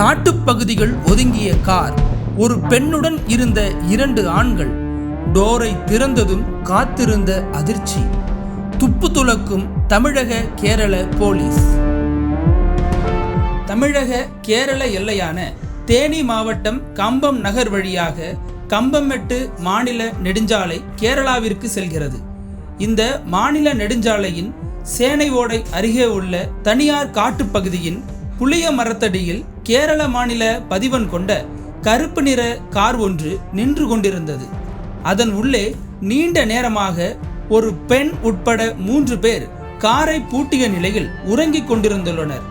காட்டுப்பகுதிகள் ஒதுங்கிய car. ஒரு பெண்ணுடன் இருந்த இரண்டு ஆண்கள். டோரை திறந்ததும் காத்திருந்த அதிர்ச்சி. துப்பு துலக்கும் தமிழக கேரள போலீஸ். தமிழக கேரள எல்லையான தேனி மாவட்டம் கம்பம் நகர் வழியாக கம்பமெட்டு மாநில நெடுஞ்சாலை கேரளாவிற்கு செல்கிறது. இந்த மாநில நெடுஞ்சாலையின் சேனை ஓடை அருகே உள்ள தனியார் காட்டுப்பகுதியின் புளிய மரத்தடியில் கேரள மாநில பதிவன் கொண்ட கருப்பு நிற கார் ஒன்று நின்று கொண்டிருந்தது. அதன் உள்ளே நீண்ட நேரமாக ஒரு பெண் உட்பட மூன்று பேர் காரை பூட்டிய நிலையில் உறங்கிக் கொண்டிருந்துள்ளனர்.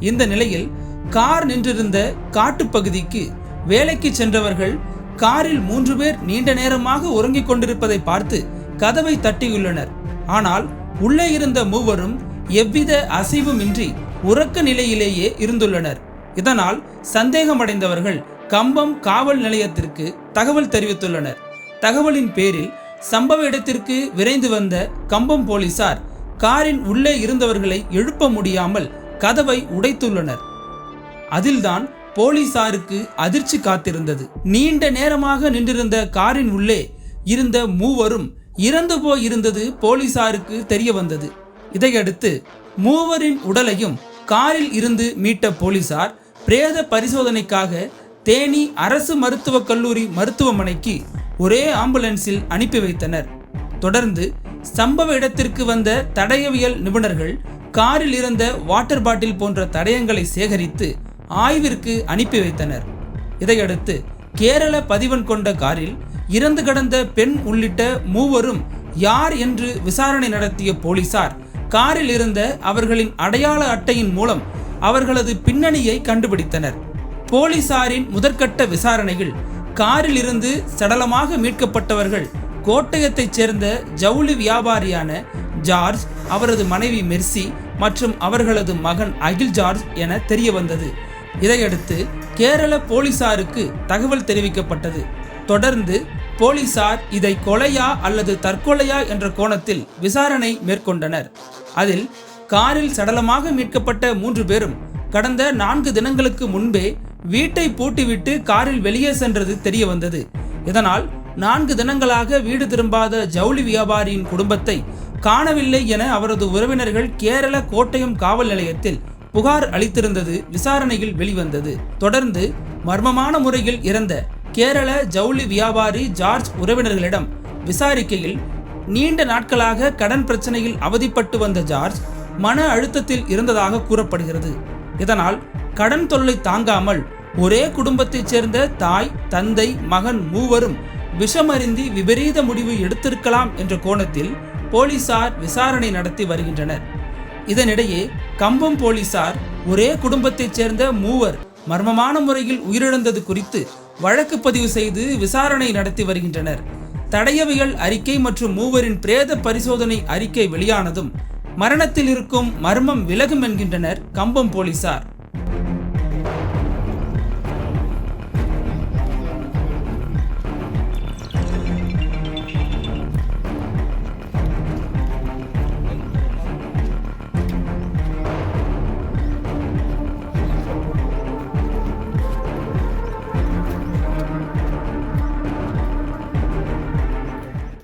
இந்த நிலையில் கார் நின்றிருந்த காட்டுப்பகுதிக்கு வேலைக்கு சென்றவர்கள் காரில் மூன்று பேர் நீண்ட நேரமாக உறங்கிக் கொண்டிருப்பதை பார்த்து கதவை தட்டியுள்ளனர். ஆனால் உள்ளே இருந்த மூவரும் எவ்வித அசைவுமின்றி உறக்க நிலையிலேயே இருந்துள்ளனர். இதனால் சந்தேகமடைந்தவர்கள் கம்பம் காவல் நிலையத்திற்கு தகவல் தெரிவித்துள்ளனர். தகவலின் பேரில் சம்பவ இடத்திற்கு விரைந்து வந்த கம்பம் போலீசார் காரின் உள்ளே இருந்தவர்களை எழுப்ப முடியாமல் கதவை உடைத்துள்ளனர். அதில்தான் போலீசாருக்கு அதிர்ச்சி காத்திருந்தது. நீண்ட நேரமாக நின்றிருந்த காரின் உள்ளே இருந்த மூவரும் இறந்து போயிருந்தது போலீசாருக்கு தெரிய வந்தது இதையடுத்து மூவரின் உடலையும் காரில் இருந்து மீட்ட போலீசார் பிரேத பரிசோதனைக்காக தேனி அரசு மருத்துவக் கல்லூரி மருத்துவமனைக்கு ஒரே ஆம்புலன்ஸில் அனுப்பி வைத்தனர். தொடர்ந்து சம்பவ இடத்திற்கு வந்த தடயவியல் நிபுணர்கள் காரில் இருந்த வாட்டர் பாட்டில் போன்ற தடயங்களை சேகரித்து ஆய்விற்கு அனுப்பி வைத்தனர். இதையடுத்து கேரள பதிவன் கொண்ட காரில் இறந்து கடந்த பெண் உள்ளிட்ட மூவரும் யார் என்று விசாரணை நடத்திய போலீசார் காரில் இருந்த அவர்களின் அடையாள அட்டையின் மூலம் அவர்களது பின்னணியை கண்டுபிடித்தனர். போலீசாரின் முதற்கட்ட விசாரணையில் காரில் இருந்து சடலமாக மீட்கப்பட்டவர்கள் கோட்டயத்தைச் சேர்ந்த ஜவுளி வியாபாரியான ஜார்ஜ் அவரது மனைவி மெர்சி மற்றும் அவர்களது மகன் அகில் ஜார்ஜ் என தெரிய வந்தது இதையடுத்து கேரள போலீசாருக்கு தகவல் தெரிவிக்கப்பட்டது. தொடர்ந்து போலீசார் இதை கொலையா அல்லது தற்கொலையா என்ற கோணத்தில் விசாரணை மேற்கொண்டனர். அதில் காரில் சடலமாக மீட்கப்பட்ட மூன்று பேரும் கடந்த நான்கு தினங்களுக்கு முன்பே வீட்டை பூட்டிவிட்டு காரில் வெளியே சென்றது தெரிய வந்தது. இதனால் நான்கு தினங்களாக வீடு திரும்பாத ஜவுளி வியாபாரியின் குடும்பத்தை காணவில்லை என அவரது உறவினர்கள் கேரள கோட்டயம் காவல் நிலையத்தில் புகார் அளித்திருந்தது விசாரணையில் வெளிவந்தது. தொடர்ந்து மர்மமான முறையில் இறந்த கேரள ஜவுளி வியாபாரி ஜார்ஜ் உறவினர்களிடம் விசாரிக்கையில் நீண்ட நாட்களாக கடன் பிரச்சனையில் அவதிப்பட்டு வந்த ஜார்ஜ் மன அழுத்தத்தில் இருந்ததாக கூறப்படுகிறது. இதனால் கடன் தொல்லை தாங்காமல் ஒரே குடும்பத்தைச் சேர்ந்த தாய் தந்தை மகன் மூவரும் விஷமருந்தி விபரீத முடிவு எடுத்திருக்கலாம் என்ற கோணத்தில் போலீசார் விசாரணை நடத்தி வருகின்றனர். இதனிடையே கம்பம் போலீசார் ஒரே குடும்பத்தைச் சேர்ந்த மூவர் மர்மமான முறையில் உயிரிழந்தது குறித்து வழக்கு பதிவு செய்து விசாரணை நடத்தி வருகின்றனர். தடையவியல் அறிக்கை மற்றும் மூவரின் பிரேத பரிசோதனை அறிக்கை வெளியானதும் மரணத்தில் இருக்கும் மர்மம் விலகும் என்கின்றனர் கம்பம் போலீசார்.